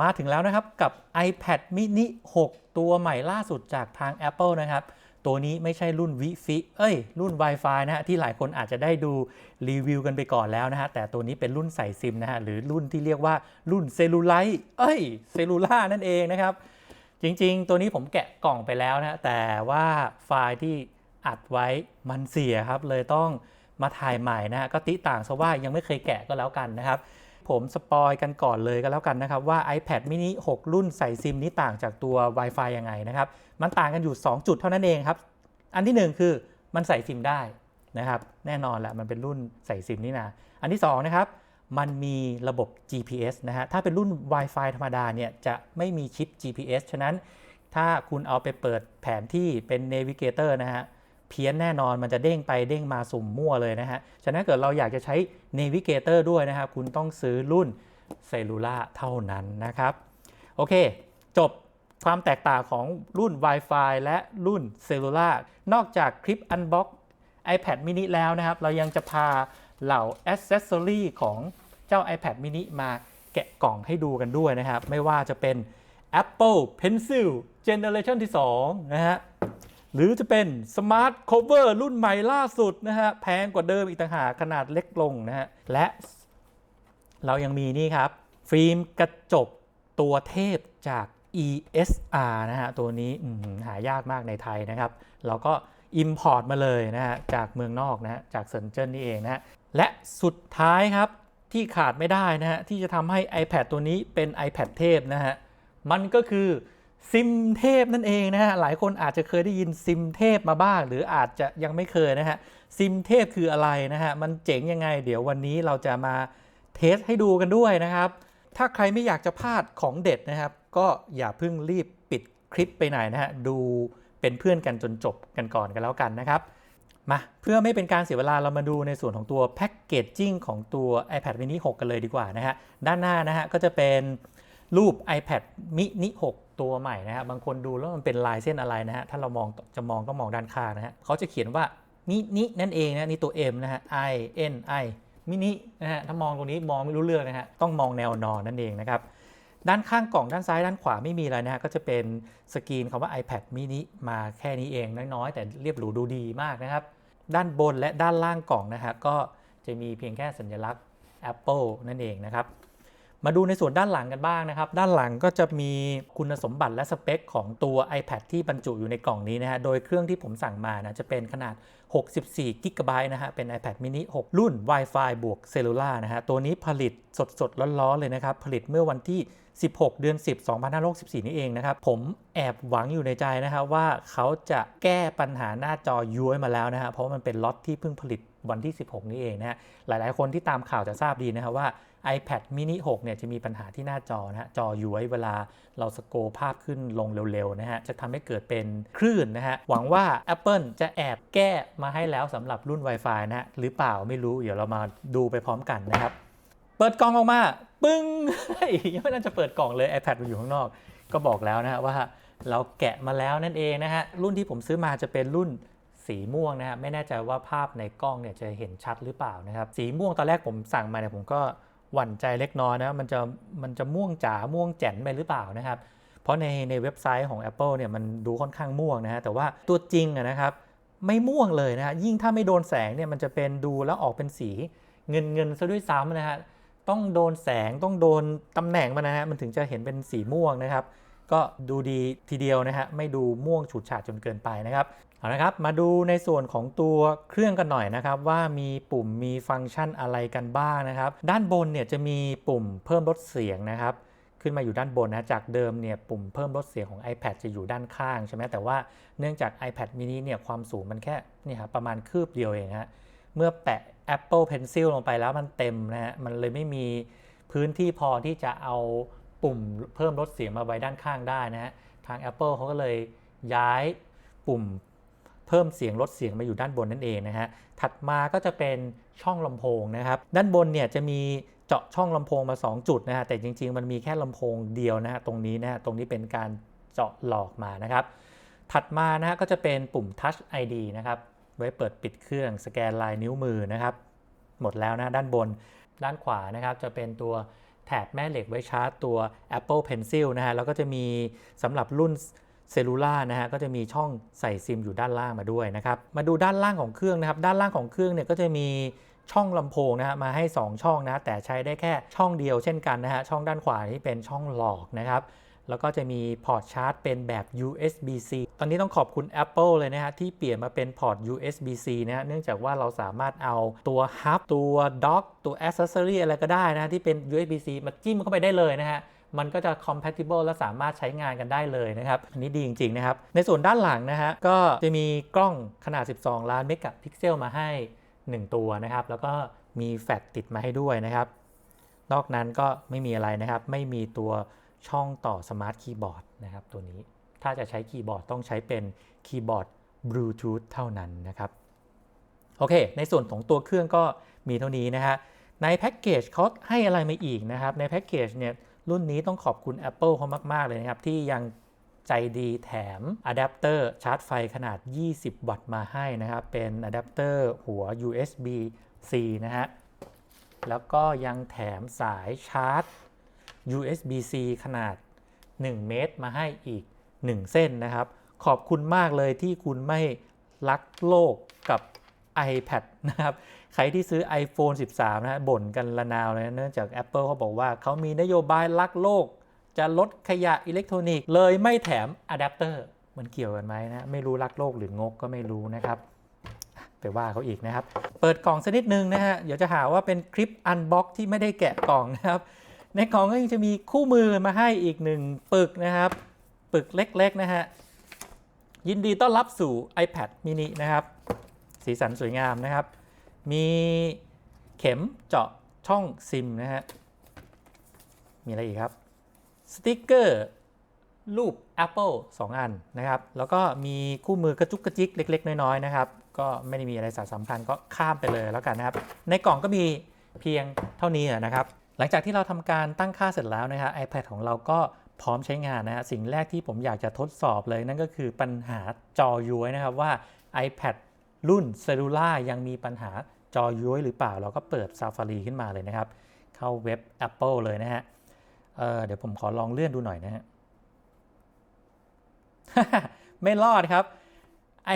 มาถึงแล้วนะครับกับ iPad mini 6 ตัวใหม่ล่าสุดจากทาง Apple นะครับ ตัวนี้ไม่ใช่รุ่น Wi-Fi เอ้ย รุ่น Wi-Fi นะฮะที่หลายคนอาจจะได้ดูรีวิวกันไปก่อนแล้วนะฮะแต่ตัวนี้เป็นรุ่นใส่ซิมนะฮะหรือรุ่นที่เรียกว่ารุ่นเซลูไลท์เอ้ยเซลูล่านั่นเองนะครับ จริงๆ ตัวนี้ผมแกะกล่องไปแล้วนะฮะแต่ว่าไฟล์ที่อัดไว้มันเสียครับเลยต้องมาถ่ายใหม่นะฮะก็ติต่างซะว่ายังไม่เคยแกะก็แล้วกันนะครับ ผมสปอยกันก่อนเลยก็แล้วกันนะครับ ว่า iPad mini 6 รุ่นใส่ซิมนี้ต่างจากตัว Wi-Fi ยังไงนะครับ มันต่างกันอยู่ 2 จุดเท่านั้นเองครับ อันที่ 1 คือมันใส่ซิมได้นะครับ แน่นอนแหละมันเป็นรุ่นใส่ซิมนี่นะ อันที่ 2 นะครับ มันมีระบบ GPS นะฮะ ถ้าเป็นรุ่น Wi-Fi ธรรมดาเนี่ยจะไม่มีชิป GPS ฉะนั้นถ้าคุณเอาไปเปิดแผนที่เป็น Navigator นะฮะ เพี้ยนแน่นอนมันจะเด้งไปเด้งมาสุ่มมั่วเลยนะฮะ ฉะนั้นเกิดเราอยากจะใช้ Navigator ด้วยนะครับ คุณต้องซื้อรุ่น Cellular เท่านั้นนะครับ โอเค จบความแตกต่างของรุ่น Wi-Fi และรุ่น Cellular นอกจากคลิป Unbox iPad mini แล้วนะครับ เรายังจะพาเหล่า Accessory ของเจ้า iPad mini มาแกะกล่องให้ดูกันด้วยนะครับ ไม่ว่าจะเป็น Apple Pencil Generation ที่ 2 นะฮะ หรือจะเป็น Smart Cover รุ่นใหม่ล่าสุดนะฮะแพงกว่าเดิมอีกต่างหากขนาดเล็กลงนะฮะและเรายังมีนี่ครับ ฟิล์มกระจกตัวเทพจาก ESR นะฮะตัวนี้อื้อหือหายากมากในไทยนะครับ เราก็ Import มาเลยนะฮะจากเมืองนอกนะฮะจากเซินเจิ้นนี่เองนะฮะและสุดท้ายครับที่ขาดไม่ได้นะฮะที่จะทำให้ iPad ตัวนี้เป็น iPad เทพนะฮะมันก็คือ ซิมเทพนั่นเองนะฮะหลายคนอาจจะเคยได้ยินซิมเทพมาบ้าง หรืออาจจะยังไม่เคยนะฮะซิมเทพคืออะไรนะฮะมันเจ๋งยังไง เดี๋ยววันนี้เราจะมาเทสให้ดูกันด้วยนะครับ ถ้าใครไม่อยากจะพลาดของเด็ดนะครับ ก็อย่าเพิ่งรีบปิดคลิปไปไหนนะฮะดูเป็นเพื่อนกันจนจบกันก่อนกันแล้วกันนะครับมาเพื่อไม่เป็นการเสียเวลาเรามาดูในส่วนของตัวแพ็กเกจจิ้งของตัว iPad mini 6 กันเลยดีกว่านะฮะด้านหน้านะฮะก็จะเป็นรูป iPad mini 6 ตัวใหม่นะฮะบางคนดูแล้วมันเป็นลายเส้นอะไรนะฮะถ้าเรามองจะมองต้องมองด้านข้างนะฮะเขาจะเขียนว่ามินินั่นเองนะนี่ตัว M นะฮะ I N I มินินะฮะถ้ามองตรงนี้มองไม่รู้เรื่องนะฮะต้องมองแนวนอนนั่นเองนะครับด้านข้างกล่องด้านซ้ายด้านขวาไม่มีอะไรนะฮะก็จะเป็นสกรีนคำว่า iPad mini มาแค่นี้เองน้อยๆ แต่เรียบหรูดูดีมากนะครับ ด้านบนและด้านล่างกล่องนะฮะก็จะมีเพียงแค่สัญลักษณ์ Apple นั่นเองนะครับ มาดูในส่วนด้านหลังกันบ้างนะครับ ด้านหลังก็จะมีคุณสมบัติและสเปคของตัว iPad ที่บรรจุอยู่ในกล่องนี้นะฮะ โดยเครื่องที่ผมสั่งมานะจะเป็นขนาด 64 g b นะฮะ เป็น iPad mini 6 รุ่น Wi-Fi บวก Cellular นะฮะ ตัวนี้ผลิตสดๆ ร้อนๆ เลยนะครับ ผลิตเมื่อวันที่ 16 เดือน 10 2564 นี่เองนะครับ ผมแอบหวังอยู่ในใจนะครับว่าเขาจะแก้ปัญหาหน้าจอย้วยมาแล้วนะฮะ เพราะมันเป็นล็อตที่เพิ่งผลิตวันที่ 16 นี่เองนะฮะ หลายๆ คนที่ตามข่าวจะทราบดีนะครับว่า iPad mini 6เนี่ยจะมีปัญหาที่หน้าจอนะฮะจอย้วยเวลาเราสโกภาพขึ้นลงเร็วๆนะฮะจะทำให้เกิดเป็นคลื่นนะฮะหวังว่า Apple จะแอบแก้มาให้แล้วสำหรับรุ่น Wi-Fi นะฮะหรือเปล่าไม่รู้เดี๋ยวเรามาดูไปพร้อมกันนะครับ เปิดกล่องออกมา ปึ้งยังไม่น่าจะเปิดกล่องเลย iPad มันอยู่ข้างนอก ก็บอกแล้วนะฮะว่าเราแกะมาแล้วนั่นเองนะฮะรุ่นที่ผมซื้อมาจะเป็นรุ่นสีม่วงนะฮะไม่แน่ใจว่าภาพในกล้องเนี่ยจะเห็นชัดหรือเปล่านะครับ สีม่วงตอนแรกผมสั่งมาเนี่ยผมก็ หวั่นใจเล็กน้อยนะมันจะมันจะม่วงจ๋าม่วงแจ๋นไปหรือเปล่านะครับ เพราะในในเว็บไซต์ของ Apple เนี่ยมันดูค่อนข้างม่วงนะฮะแต่ว่าตัวจริงนะครับไม่ม่วงเลยนะฮะยิ่งถ้าไม่โดนแสงเนี่ยมันจะเป็นดูแล้วออกเป็นสีเงินเงินซะด้วยซ้ำนะฮะต้องโดนแสงต้องโดนตำแหน่งมันนะฮะมันถึงจะเห็นเป็นสีม่วงนะครับ ก็ดูดีทีเดียวนะฮะไม่ดูม่วงฉูดฉาดจนเกินไปนะครับ เอาละครับมาดูในส่วนของตัวเครื่องกันหน่อยนะครับว่ามีปุ่มมีฟังก์ชันอะไรกันบ้างนะครับ ด้านบนเนี่ยจะมีปุ่มเพิ่มลดเสียงนะครับ ขึ้นมาอยู่ด้านบนนะจากเดิมเนี่ยปุ่มเพิ่มลดเสียงของ iPad จะอยู่ด้านข้างใช่ไหมแต่ว่าเนื่องจาก iPad mini เนี่ยความสูงมันแค่นี่ครับประมาณคืบเดียวเองฮะเมื่อแปะ Apple Pencil ลงไปแล้วมันเต็มนะฮะมันเลยไม่มีพื้นที่พอที่จะเอาปุ่มเพิ่มลดเสียงมาไว้ด้านข้างได้นะฮะทาง Apple เขาก็เลยย้ายปุ่ม เพิ่มเสียงลดเสียงมาอยู่ด้านบนนั่นเองนะฮะ ถัดมาก็จะเป็นช่องลำโพงนะครับ ด้านบนเนี่ยจะมีเจาะช่องลำโพงมา 2 จุดนะฮะ แต่จริง ๆ มันมีแค่ลำโพงเดียวนะฮะ ตรงนี้นะฮะ ตรงนี้เป็นการเจาะหลอกมานะครับ ถัดมานะฮะก็จะเป็นปุ่ม Touch ID นะครับ ไว้เปิดปิดเครื่องสแกนลายนิ้วมือนะครับ หมดแล้วนะด้านบน ด้านขวานะครับจะเป็นตัวแถบแม่เหล็กไว้ชาร์จตัว Apple Pencil นะฮะ แล้วก็จะมีสำหรับรุ่น เซลูล่านะฮะก็จะมีช่องใส่ซิมอยู่ด้านล่างมาด้วยนะครับมาดูด้านล่างของเครื่องนะครับด้านล่างของเครื่องเนี่ยก็จะมีช่องลำโพงนะฮะมาให้ 2 ช่องนะแต่ใช้ได้แค่ช่องเดียวเช่นกันนะฮะช่องด้านขวานี่เป็นช่องหลอกนะครับแล้วก็จะมีพอร์ตชาร์จเป็นแบบ USB-C ตอนนี้ต้องขอบคุณ Apple เลยนะฮะที่เปลี่ยนมาเป็นพอร์ต USB-C นะฮะเนื่องจากว่าเราสามารถเอาตัวฮับตัวด็อกตัว accessory อะไรก็ได้นะที่เป็น USB-C มาจิ้มเข้าไปได้เลยนะฮะ มันก็จะ compatible และสามารถใช้งานกันได้เลยนะครับ อันนี้ดีจริง ๆ นะครับ ในส่วนด้านหลังนะฮะก็จะมีกล้องขนาด 12 ล้านเมกะพิกเซลมาให้ 1 ตัวนะครับ แล้วก็มีแฟลชติดมาให้ด้วยนะครับ นอกนั้นก็ไม่มีอะไรนะครับ ไม่มีตัวช่องต่อสมาร์ทคีย์บอร์ดนะครับตัวนี้ถ้าจะใช้คีย์บอร์ดต้องใช้เป็นคีย์บอร์ดบลูทูธเท่านั้นนะครับโอเค ในส่วนของตัวเครื่องก็มีเท่านี้นะฮะในแพ็กเกจเขาให้อะไรมาอีกนะครับ ในแพ็กเกจเนี่ย รุ่นนี้ต้องขอบคุณ Apple เขามาก ๆ เลยนะครับ ที่ยังใจดีแถมอะแดปเตอร์ชาร์จไฟขนาด 20 วัตต์มาให้นะครับ เป็นอะแดปเตอร์หัว USB-C นะฮะ แล้วก็ยังแถมสายชาร์จ USB-C ขนาด 1 เมตรมาให้อีก 1 เส้นนะครับ ขอบคุณมากเลยที่คุณไม่รักโลกกับ iPad นะครับ ใครที่ซื้อ iPhone 13 นะฮะบ่นกันระนาวเลยเนื่องจาก Apple เขาบอกว่าเขามีนโยบายรักโลก จะลดขยะอิเล็กทรอนิกส์เลยไม่แถมอะแดปเตอร์มันเกี่ยวกันไหมนะไม่รู้รักโลกหรืองกก็ไม่รู้นะครับไปว่าเขาอีกนะครับ เปิดกล่องสักนิดนึงนะฮะเดี๋ยวจะหาว่าเป็นคลิปอันบ็อกที่ไม่ได้แกะกล่องนะครับ ในกล่องก็ยังจะมีคู่มือมาให้อีกหนึ่งปึกนะครับ ปึกเล็กๆนะฮะยินดีต้อนรับสู่ iPad mini นะครับ สีสันสวยงามนะครับ มีเข็มเจาะช่องซิมนะฮะ มีอะไรอีกครับ สติกเกอร์รูป Apple 2 อันนะครับ แล้วก็มีคู่มือกระจุกกระจิกเล็ก ๆ น้อย ๆ นะครับ ก็ไม่ได้มีอะไรสาระสำคัญก็ข้ามไปเลยแล้วกันนะครับ ในกล่องก็มีเพียงเท่านี้นะครับ หลังจากที่เราทำการตั้งค่าเสร็จแล้วนะครับ iPad ของเราก็พร้อมใช้งานนะฮะสิ่งแรกที่ผมอยากจะทดสอบเลยนั่นก็คือปัญหาจอย้วยนะครับว่า iPad รุ่นเซลูล่ายังมีปัญหา จอย้วยหรือเปล่า เราก็เปิด Safari ขึ้นมาเลยนะครับ เข้าเว็บ Apple เลยนะฮะเเดี๋ยวผมขอลองเลื่อนดูหน่อยนะฮะไม่รอดครับ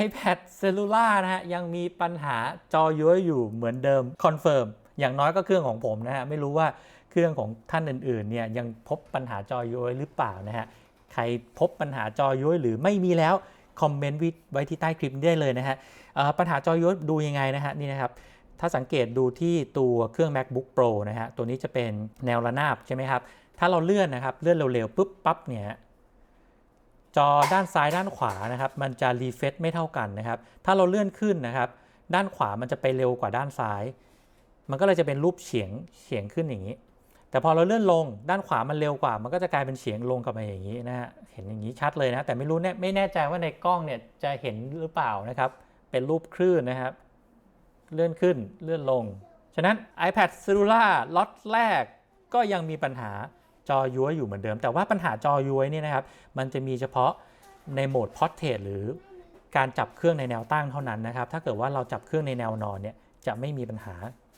iPad Cellular นะฮะ ยังมีปัญหาจอย้วยอยู่เหมือนเดิมคอนเฟิร์มอย่างน้อยก็เครื่องของผมนะฮะ ไม่รู้ว่าเครื่องของท่านอื่นๆเนี่ยยังพบปัญหาจอย้วยหรือเปล่านะฮะ ใครพบปัญหาจอย้วยหรือไม่มีแล้วคอมเมนต์ไว้ที่ใต้คลิปได้เลยนะฮะปัญหาจอย้วยดูยังไงนะฮะนี่นะครับ ถ้าสังเกตดูที่ตัวเครื่อง MacBook Pro นะฮะ ตัวนี้จะเป็นแนวระนาบใช่ไหมครับ ถ้าเราเลื่อนนะครับ เลื่อนเร็วๆปุ๊บปั๊บเนี่ยจอด้านซ้ายด้านขวานะครับ มันจะรีเฟซไม่เท่ากันนะครับ ถ้าเราเลื่อนขึ้นนะครับ ด้านขวามันจะไปเร็วกว่าด้านซ้าย มันก็เลยจะเป็นรูปเฉียงเฉียงขึ้นอย่างนี้ แต่พอเราเลื่อนลงด้านขวามันเร็วกว่า มันก็จะกลายเป็นเฉียงลงกลับมาอย่างนี้นะฮะ เห็นอย่างนี้ชัดเลยนะ แต่ไม่รู้เนี่ยไม่แน่ใจว่าในกล้องเนี่ยจะเห็นหรือเปล่านะครับ เป็นรูปคลื่นนะครับ เลื่อนขึ้นเลื่อนลง ฉะนั้น iPad Cellular ล็อตแรกก็ยังมีปัญหาจอย้วยอยู่เหมือนเดิม แต่ว่าปัญหาจอย้วยนี่นะครับ มันจะมีเฉพาะในโหมด Portrait หรือการจับเครื่องในแนวตั้งเท่านั้นนะครับ ถ้าเกิดว่าเราจับเครื่องในแนวนอนเนี่ยจะไม่มีปัญหา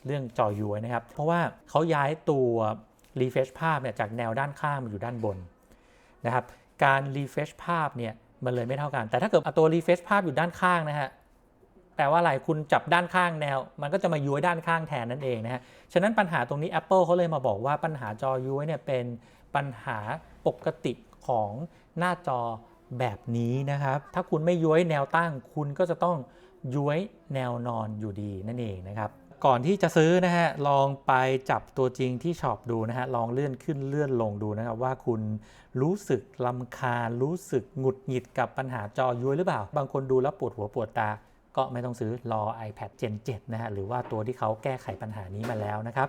เรื่องจอย้วยนะครับ เพราะว่าเขาย้ายตัว refresh ภาพเนี่ยจากแนวด้านข้างมาอยู่ด้านบนนะครับ การ refresh ภาพเนี่ยมันเลยไม่เท่ากัน แต่ถ้าเกิดเอาตัว refresh ภาพอยู่ด้านข้างนะฮะ แปลว่าอะไรคุณจับด้านข้างแนว มันก็จะมาย้วยด้านข้างแทนนั่นเองนะฮะ ฉะนั้นปัญหาตรงนี้ Apple เขาเลยมาบอกว่าปัญหาจอย้วยเนี่ยเป็นปัญหาปกติของหน้าจอแบบนี้นะครับ ถ้าคุณไม่ย้วยแนวตั้ง คุณก็จะต้องย้วยแนวนอนอยู่ดีนั่นเองนะครับ ก่อนที่จะซื้อนะฮะ ลองไปจับตัวจริงที่ช็อปดูนะฮะ ลองเลื่อนขึ้นเลื่อนลงดูนะครับ ว่าคุณรู้สึกลำคาญ รู้สึกหงุดหงิดกับปัญหาจอย้วยหรือเปล่า บางคนดูแล้วปวดหัวปวดตา ก็ไม่ต้องซื้อรอ iPad Gen 7 นะฮะหรือว่าตัวที่เขาแก้ไขปัญหานี้มาแล้วนะครับ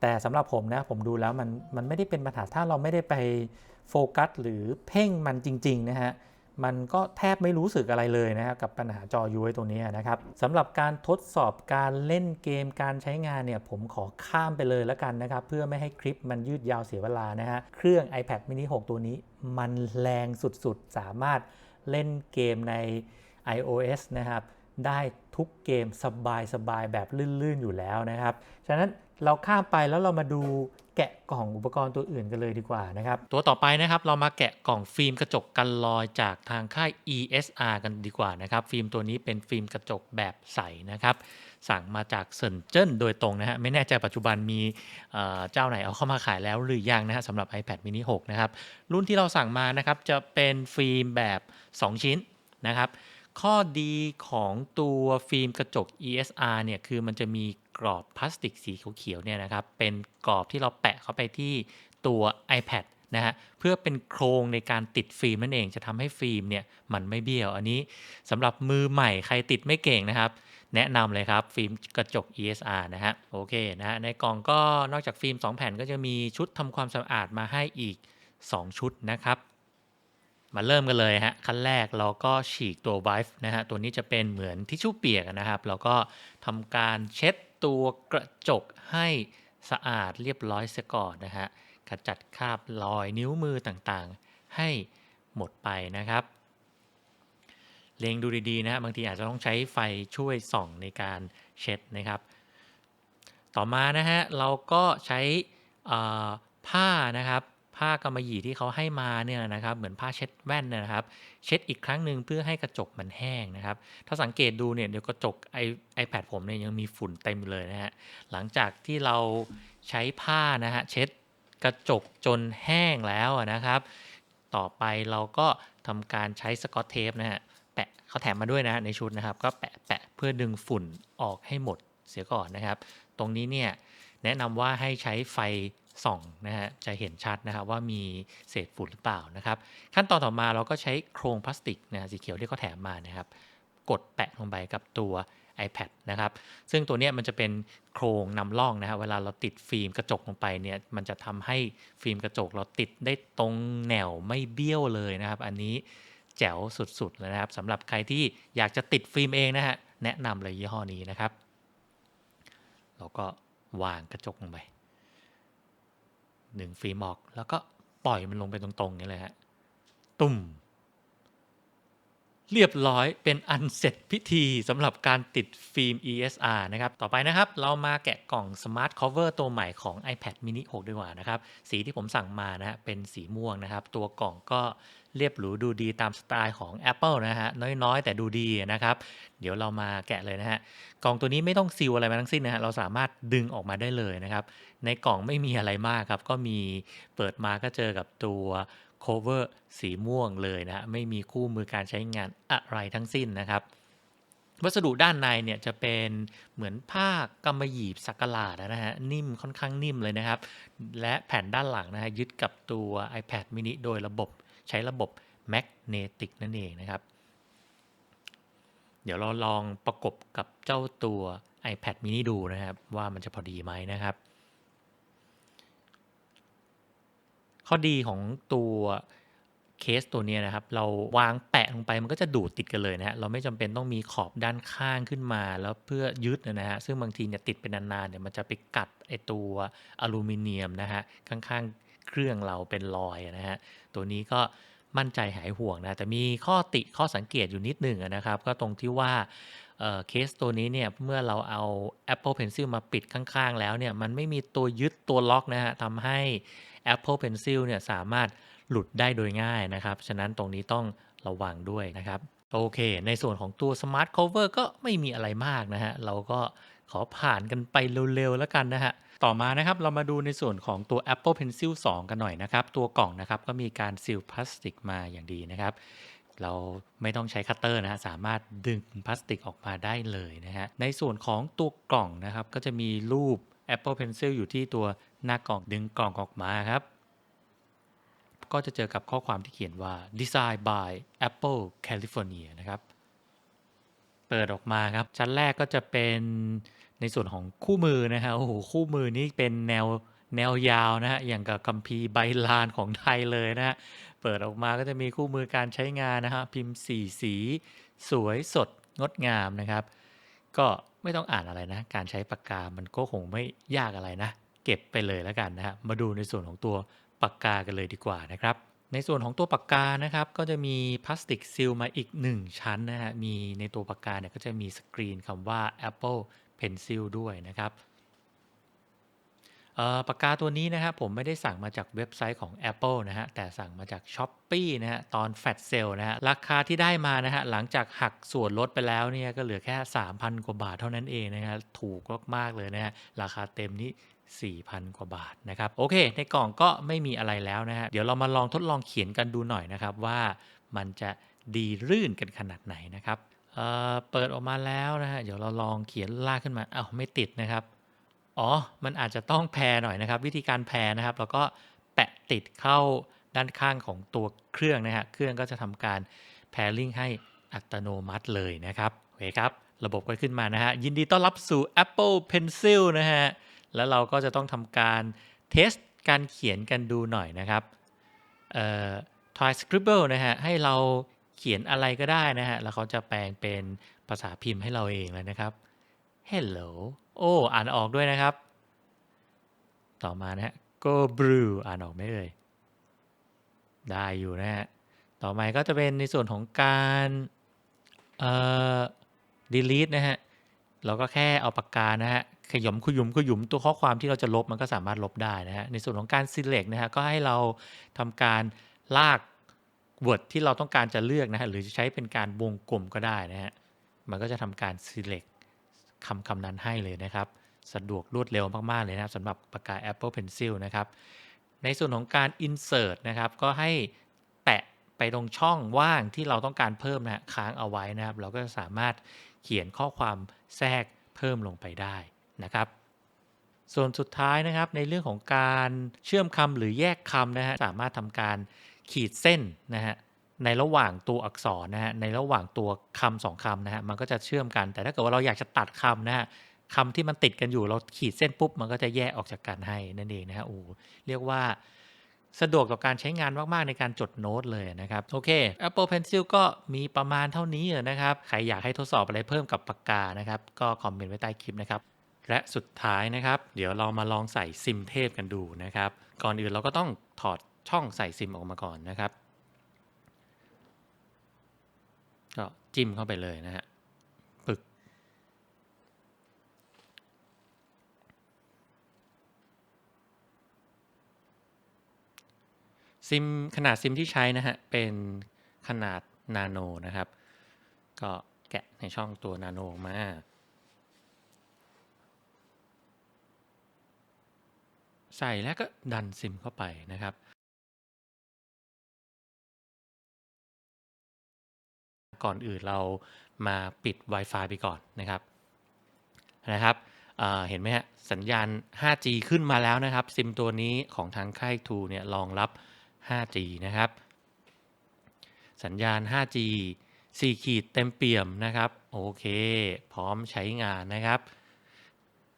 แต่สำหรับผมนะผมดูแล้วมันมันไม่ได้เป็นปัญหาถ้าเราไม่ได้ไปโฟกัสหรือเพ่งมันจริง ๆ นะฮะมันก็แทบไม่รู้สึกอะไรเลยนะครับกับปัญหาจอย้ยตัวนี้นะครับสำหรับการทดสอบการเล่นเกมการใช้งานเนี่ยผมขอข้ามไปเลยแล้วกันนะครับ เพื่อไม่ให้คลิปมันยืดยาวเสียเวลานะฮะเครื่อง iPad mini 6 ตัวนี้ มันแรงสุดๆ สามารถเล่นเกมใน iOS นะครับ ได้ทุกเกมสบายๆแบบลื่นๆอยู่แล้วนะครับ ฉะนั้นเราข้ามไปแล้วเรามาดูแกะกล่องอุปกรณ์ตัวอื่นกันเลยดีกว่านะครับ ตัวต่อไปนะครับเรามาแกะกล่องฟิล์มกระจกกันรอยจากทางค่าย ESR กันดีกว่านะครับ ฟิล์มตัวนี้เป็นฟิล์มกระจกแบบใสนะครับ สั่งมาจากเซินเจิ้นโดยตรงนะฮะไม่แน่ใจปัจจุบันมีเเจ้าไหนเอาเข้ามาขายแล้วหรือยังนะฮะสำหรับ iPad mini 6 นะครับ รุ่นที่เราสั่งมานะครับจะเป็นฟิล์มแบบ 2 ชิ้นนะครับ ข้อดีของตัวฟิล์มกระจก ESR เนี่ยคือมันจะมีกรอบพลาสติกสีเขียวๆเนี่ยนะครับเป็นกรอบที่เราแปะเข้าไปที่ตัว iPad นะฮะเพื่อเป็นโครงในการติดฟิล์มนั่นเองจะทำให้ฟิล์มเนี่ยมันไม่เบี้ยว อันนี้สำหรับมือใหม่ใครติดไม่เก่งนะครับ แนะนำเลยครับฟิล์มกระจก ESR นะฮะโอเคนะฮะในกล่องก็นอกจากฟิล์ม 2 แผ่นก็จะมีชุดทำความสะอาดมาให้อีก 2 ชุดนะครับ มาเริ่มกันเลยฮะขั้นแรกเราก็ฉีกตัวไวฟ์นะฮะตัวนี้จะเป็นเหมือนทิชชู่เปียกนะครับ แล้วก็ทำการเช็ดตัวกระจกให้สะอาดเรียบร้อยเสียก่อนนะฮะขจัดคราบรอยนิ้วมือต่างๆ ให้หมดไปนะครับ เล็งดูดีๆนะฮะบางทีอาจจะต้องใช้ไฟช่วยส่องในการเช็ดนะครับ ต่อมานะฮะเราก็ใช้ผ้านะครับ ผ้ากำมะหยี่ที่เขาให้มาเนี่ยนะครับ เหมือนผ้าเช็ดแว่นนะครับ เช็ดอีกครั้งหนึ่งเพื่อให้กระจกมันแห้งนะครับ ถ้าสังเกตดูเนี่ยเดี๋ยวกระจกไอไอแพดผมเนี่ยยังมีฝุ่นเต็มเลยนะฮะหลังจากที่เราใช้ผ้านะฮะเช็ดกระจกจนแห้งแล้วนะครับ ต่อไปเราก็ทำการใช้สกอตเทปนะฮะแปะเขาแถมมาด้วยนะฮะในชุดนะครับ ก็แปะแปะเพื่อดึงฝุ่นออกให้หมดเสียก่อนนะครับ ตรงนี้เนี่ยแนะนำว่าให้ใช้ไฟ ส่องนะฮะจะเห็นชัดนะครับว่ามีเศษฝุ่นหรือเปล่านะครับ ขั้นตอนต่อมาเราก็ใช้โครงพลาสติกนะฮะสีเขียวที่เขาแถมมานะครับ กดแปะลงไปกับตัว iPad นะครับ ซึ่งตัวนี้มันจะเป็นโครงนำร่องนะฮะเวลาเราติดฟิล์มกระจกลงไปเนี่ยมันจะทำให้ฟิล์มกระจกเราติดได้ตรงแนวไม่เบี้ยวเลยนะครับ อันนี้แจ๋วสุดๆเลยนะครับสำหรับใครที่อยากจะติดฟิล์มเองนะฮะแนะนำเลยยี่ห้อนี้นะครับเราก็วางกระจกลงไป หนึ่งฟิล์มออก แล้วก็ปล่อยมันลงไปตรงๆอย่างนี้เลยฮะ ตุ่ม เรียบร้อยเป็นอันเสร็จพิธีสำหรับการติดฟิล์ม ESR นะครับ ต่อไปนะครับ เรามาแกะกล่อง Smart Cover ตัวใหม่ของ iPad mini 6 ดีกว่านะครับ สีที่ผมสั่งมานะฮะเป็นสีม่วงนะครับ ตัวกล่องก็เรียบหรูดูดีตามสไตล์ของ Apple นะฮะ น้อยๆ แต่ดูดีนะครับ เดี๋ยวเรามาแกะเลยนะฮะ กล่องตัวนี้ไม่ต้องซีลอะไรมาทั้งสิ้นนะฮะ เราสามารถดึงออกมาได้เลยนะครับ ในกล่องไม่มีอะไรมากครับ ก็มีเปิดมาก็เจอกับตัว cover สีม่วงเลยนะฮะไม่มีคู่มือการใช้งานอะไรทั้งสิ้นนะครับ วัสดุด้านในเนี่ยจะเป็นเหมือนผ้ากำมะหยี่สักหลาดนะฮะนิ่มค่อนข้างนิ่มเลยนะครับ และแผ่นด้านหลังนะฮะยึดกับตัว iPad mini โดยระบบใช้ระบบ magnetic นั่นเองนะครับ เดี๋ยวเราลองประกบกับเจ้าตัว iPad mini ดูนะครับ ว่ามันจะพอดีไหมนะครับ ข้อดีของตัวเคสตัวนี้นะครับ เราวางแปะลงไปมันก็จะดูดติดกันเลยนะฮะเราไม่จำเป็นต้องมีขอบด้านข้างขึ้นมา แล้วเพื่อยึดนะฮะซึ่งบางทีเนี่ยติดเป็นนานๆเนี่ยมันจะไปกัดไอตัวอลูมิเนียมนะฮะข้างๆเครื่องเราเป็นรอยนะฮะตัวนี้ก็มั่นใจหายห่วงนะแต่มีข้อติข้อสังเกตอยู่นิดหนึ่งนะครับ ก็ตรงที่ว่า เอ่อเคสตัวนี้เนี่ยเมื่อเราเอา Apple Pencil มาปิดข้างๆ แล้วเนี่ยมันไม่มีตัวยึดตัวล็อกนะฮะทำให้ Apple Pencil เนี่ยสามารถหลุดได้โดยง่ายนะครับ ฉะนั้นตรงนี้ต้องระวังด้วยนะครับ โอเค ในส่วนของตัว Smart Cover ก็ไม่มีอะไรมากนะฮะ เราก็ขอผ่านกันไปเร็วๆ แล้วกันนะฮะ ต่อมานะครับเรามาดูในส่วนของตัว Apple Pencil 2 กันหน่อยนะครับ ตัวกล่องนะครับก็มีการซีลพลาสติกมาอย่างดีนะครับ เราไม่ต้องใช้คัตเตอร์นะฮะสามารถดึงพลาสติกออกมาได้เลยนะฮะในส่วนของตัวกล่องนะครับ ก็จะมีรูป Apple Pencil อยู่ที่ตัวหน้ากล่องดึงกล่องออกมาครับ ก็จะเจอกับข้อความที่เขียนว่า Design by Apple California นะครับ เปิดออกมาครับ ชั้นแรกก็จะเป็นในส่วนของคู่มือนะฮะโอ้โหคู่มือนี่เป็นแนวแนวยาวนะฮะอย่างกับคัมภีร์ใบลานของไทยเลยนะฮะ เปิดออกมาก็จะมีคู่มือการใช้งานนะฮะพิมพ์สีสี สวยสดงดงามนะครับ ก็ไม่ต้องอ่านอะไรนะ การใช้ปากกา มันก็คงไม่ยากอะไรนะ เก็บไปเลยแล้วกันนะฮะมาดูในส่วนของตัวปากกากันเลยดีกว่านะครับ ในส่วนของตัวปากกานะครับ ก็จะมีพลาสติกซีลมาอีก 1 ชั้นนะฮะมีในตัวปากกาเนี่ยก็จะมีสกรีนคำว่า Apple Pencil ด้วยนะครับ เอ่อปากกาตัวนี้นะครับผมไม่ได้สั่งมาจากเว็บไซต์ของ Apple นะฮะแต่สั่งมาจาก s h อ p e e นะฮะตอนแฟ t เซลนะฮะราคาที่ได้มานะฮะหลังจากหักส่วนลดไปแล้วเนี่ยก็เหลือแค่ 3,000 กว่าบาทเท่านั้นเองนะฮะถูกมากๆเลยนะฮะราคาเต็มนี้4,000 กว่าบาทนะครับโอเค ในกล่องก็ไม่มีอะไรแล้วนะฮะเดี๋ยวเรามาลองทดลองเขียนกันดูหน่อยนะครับว่ามันจะดีรื่นกันขนาดไหนนะครับเเปิดออกมาแล้วนะฮะเดี๋ยวเราลองเขียนลากขึ้นมาเอ้าไม่ติดนะครับ อ๋อ มันอาจจะต้องแพรหน่อยนะครับ วิธีการแพรนะครับ แล้วก็แปะติดเข้าด้านข้างของตัวเครื่องนะฮะเครื่องก็จะทำการแพรลิงให้อัตโนมัติเลยนะครับโอเคครับ ระบบก็ขึ้นมานะฮะ ยินดีต้อนรับสู่ Apple Pencil นะฮะ แล้วเราก็จะต้องทำการเทสการเขียนกันดูหน่อยนะครับเอ่อ Try Scribble นะฮะ ให้เราเขียนอะไรก็ได้นะฮะ แล้วเขาจะแปลงเป็นภาษาพิมพ์ให้เราเองเลยนะครับ Hello โอ้ อ่านออกด้วยนะครับ ต่อมานะฮะ go blue อ่านออกไหมเอ่ย ได้อยู่นะฮะ ต่อมาก็จะเป็นในส่วนของการเอ่อ delete นะฮะ เราก็แค่เอาปากกานะฮะ ขยมขยุมขยุมตัวข้อความที่เราจะลบมันก็สามารถลบได้นะฮะ ในส่วนของการ select นะฮะ ก็ให้เราทำการลาก word ที่เราต้องการจะเลือกนะฮะ หรือจะใช้เป็นการวงกลมก็ได้นะฮะ มันก็จะทำการ select คำคำนั้นให้เลยนะครับ สะดวกรวดเร็วมาก ๆ เลยนะครับสำหรับปากกา Apple Pencil นะครับ ในส่วนของการ insert นะครับ ก็ให้แตะไปตรงช่องว่างที่เราต้องการเพิ่มนะค้างเอาไว้นะครับ เราก็จะสามารถเขียนข้อความแทรกเพิ่มลงไปได้นะครับส่วนสุดท้ายนะครับในเรื่องของการเชื่อมคำหรือแยกคำนะฮะสามารถทำการขีดเส้นนะฮะ ในระหว่างตัวอักษรนะฮะในระหว่างตัวคำสองคำนะฮะมันก็จะเชื่อมกัน แต่ถ้าเกิดว่าเราอยากจะตัดคำนะฮะคำที่มันติดกันอยู่เราขีดเส้นปุ๊บ มันก็จะแยกออกจากกันให้นั่นเองนะฮะโอ้เรียกว่าสะดวกต่อการใช้งานมาก ๆ ในการจดโน้ตเลยนะครับ โอเค Apple Pencil ก็มีประมาณเท่านี้นะครับ ใครอยากให้ทดสอบอะไรเพิ่มกับปากกานะครับ ก็คอมเมนต์ไว้ใต้คลิปนะครับ และสุดท้ายนะครับ เดี๋ยวเรามาลองใส่ซิมเทพกันดูนะครับ ก่อนอื่นเราก็ต้องถอดช่องใส่ซิมออกมาก่อนนะครับ ก็ จิ้มเข้าไปเลยนะฮะปึก ซิมขนาดซิมที่ใช้นะฮะ เป็นขนาดนาโนนะครับ ก็แกะในช่องตัวนาโนมาใส่แล้วก็ดันซิมเข้าไปนะครับ ก่อนอื่นเรามาปิด Wi-Fi ไปก่อนนะครับนะครับเเห็นไหมฮะสัญญาณ 5G ขึ้นมาแล้วนะครับซิมตัวนี้ของทางค่ายทูเนี่ยรองรับ 5G นะครับ สัญญาณ 5G 4 ขีดเต็มเปี่ยมนะครับโอเค พร้อมใช้งานนะครับ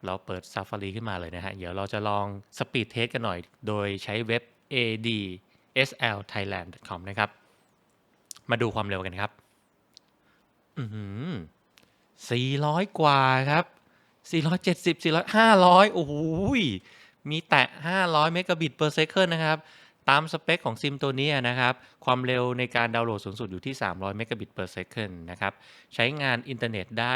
เราเปิด Safari ขึ้นมาเลยนะฮะ เดี๋ยวเราจะลองสปีดเทสกันหน่อย โดยใช้เว็บ adslthailand.com นะครับ มาดูความเร็วกันครับ อือหือ400กว่าครับ470 400 500โอ้โหยมีแตะ500เมกะบิต per second นะครับ ตามสเปคของซิมตัวนี้นะครับ ความเร็วในการดาวน์โหลดสูงสุดอยู่ที่300เมกะบิต per second นะครับ ใช้งานอินเทอร์เน็ตได้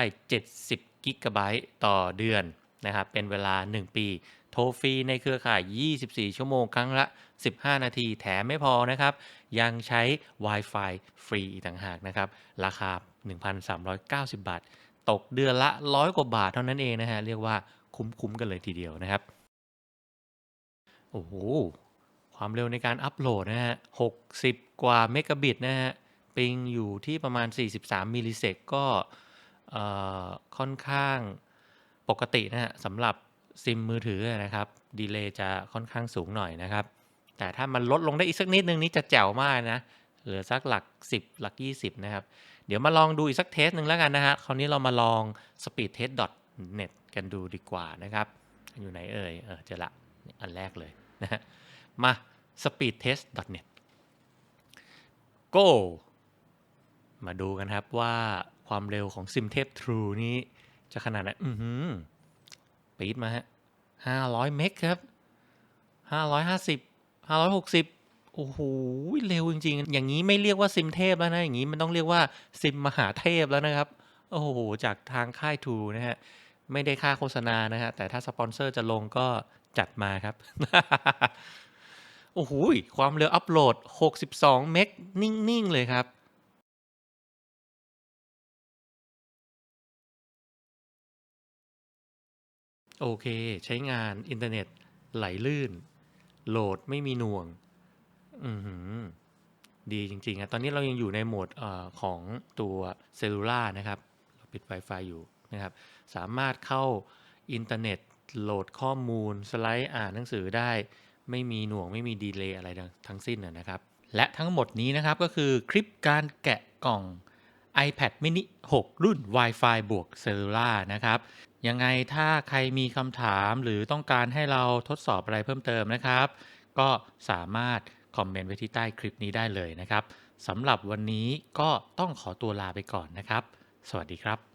70กิกะไบต์ต่อเดือนนะครับ เป็นเวลา 1 ปี โทรฟรีในเครือข่าย 24 ชั่วโมงครั้งละ 15 นาที แถมไม่พอนะครับ ยังใช้ Wi-Fi ฟรีอีกต่างหากนะครับ ราคา 1,390 บาท ตกเดือนละร้อยกว่าบาทเท่านั้นเองนะฮะ เรียกว่าคุ้มๆกันเลยทีเดียวนะครับ โอ้โห ความเร็วในการอัปโหลดนะฮะ 60 กว่าเมกะบิตนะฮะ ปิงอยู่ที่ประมาณ 43 มิลลิเซกก็ค่อนข้างปกตินะฮะสำหรับซิมมือถือนะครับ ดีเลย์จะค่อนข้างสูงหน่อยนะครับ แต่ถ้ามันลดลงได้อีกสักนิดนึงนี่จะแจ๋วมากนะ เหลือสักหลัก 10 หลัก 20 นะครับ เดี๋ยวมาลองดูอีกสักเทสหนึ่งแล้วกันนะฮะ คราวนี้เรามาลอง speedtest.net กันดูดีกว่านะครับ อยู่ไหนเอ่ย เออเจอละ อันแรกเลยนะฮะ มา speedtest.net go มาดูกันครับว่าความเร็วของซิมเทพ True นี้จะขนาดไหนอือหือปีดมาฮะ500เมกครับ550 560 โอ้โหเร็วจริง ๆ อย่างนี้ไม่เรียกว่าซิมเทพแล้วนะ อย่างนี้มันต้องเรียกว่าซิมมหาเทพแล้วนะครับ โอ้โห จากทางค่ายทูนะฮะ ไม่ได้ค่าโฆษณานะฮะ แต่ถ้าสปอนเซอร์จะลงก็จัดมาครับ โอ้โหความเร็วอัปโหลด 62 เมกนิ่ง ๆ เลยครับโอเค ใช้งานอินเทอร์เน็ตไหลลื่น โหลดไม่มีหน่วง อือหือ ดีจริงๆอะตอนนี้เรายังอยู่ในโหมดเออของตัวเซลลูล่านะครับ เราปิด Wi-Fi อยู่นะครับ สามารถเข้าอินเทอร์เน็ตโหลดข้อมูล สไลด์อ่านหนังสือได้ ไม่มีหน่วงไม่มีดีเลย์อะไรทั้งสิ้นนะนะครับ และทั้งหมดนี้นะครับก็คือคลิปการแกะกล่อง iPad mini 6 รุ่น Wi-Fi บวก Cellular นะครับ ยังไงถ้าใครมีคำถามหรือต้องการให้เราทดสอบอะไรเพิ่มเติมนะครับ ก็สามารถ คอมเมนต์ไว้ที่ใต้คลิปนี้ได้เลยนะครับสำหรับวันนี้ก็ต้องขอตัวลาไปก่อนนะครับ สวัสดีครับ